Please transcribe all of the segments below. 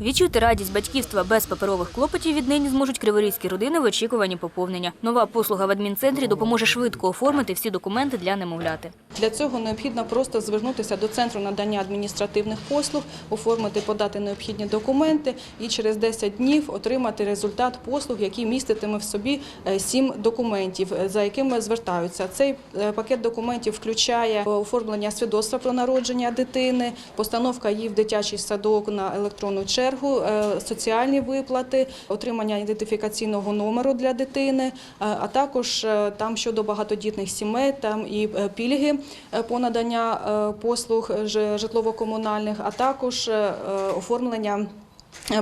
Відчути радість батьківства без паперових клопотів віднині зможуть криворізькі родини в очікуванні поповнення. Нова послуга в адмінцентрі допоможе швидко оформити всі документи для немовляти. Для цього необхідно просто звернутися до центру надання адміністративних послуг, оформити, подати необхідні документи і через 10 днів отримати результат послуг, який міститиме в собі е, сім документів, е, за якими звертаються. Цей е, пакет документів включає оформлення свідоцтва про народження дитини, постановка її в дитячий садок на електронну чергу, е, соціальні виплати, отримання ідентифікаційного номеру для дитини, е, а також е, там щодо багатодітних сімей, там і пільги по надання послуг житлово-комунальних, а також оформлення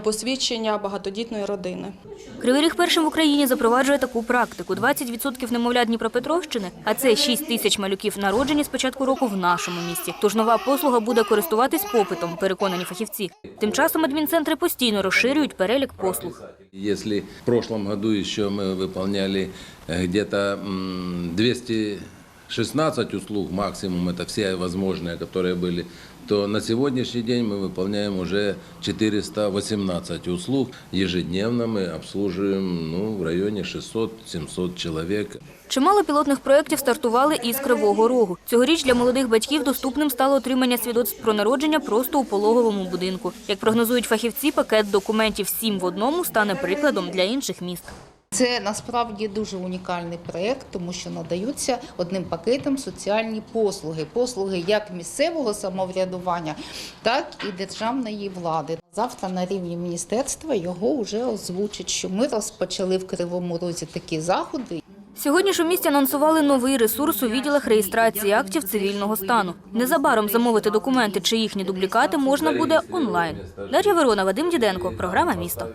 посвідчення багатодітної родини. Кривий Ріг першим в Україні запроваджує таку практику. 20% немовлят Дніпропетровщини, а це 6 тисяч малюків народжені з початку року в нашому місті. Тож нова послуга буде користуватись попитом, переконані фахівці. Тим часом адмінцентри постійно розширюють перелік послуг. Если в прошлом году еще мы выполняли э, где-то м, 216 услуг максимум, это все возможные, которые были, то на сегодняшний день мы выполняем уже 418 услуг. Ежедневно мы обслуживаем ну, в районе 600-700 человек. Чимало пілотних проєктів стартували із Кривого Рогу. Цьогоріч для молодих батьків доступним стало отримання свідоцтв про народження просто у пологовому будинку. Як прогнозують фахівці, пакет документів «Сім в одному» стане прикладом для інших міст. Це насправді дуже унікальний проєкт, тому що надаються одним пакетом соціальні послуги. Послуги як місцевого самоврядування, так і державної влади. Завтра на рівні міністерства його вже озвучать, що ми розпочали в Кривому Розі такі заходи. Сьогодні ж у місті анонсували новий ресурс у відділах реєстрації актів цивільного стану. Незабаром замовити документи чи їхні дублікати можна буде онлайн. Дар'я Верона, Вадим Діденко, програма «Місто».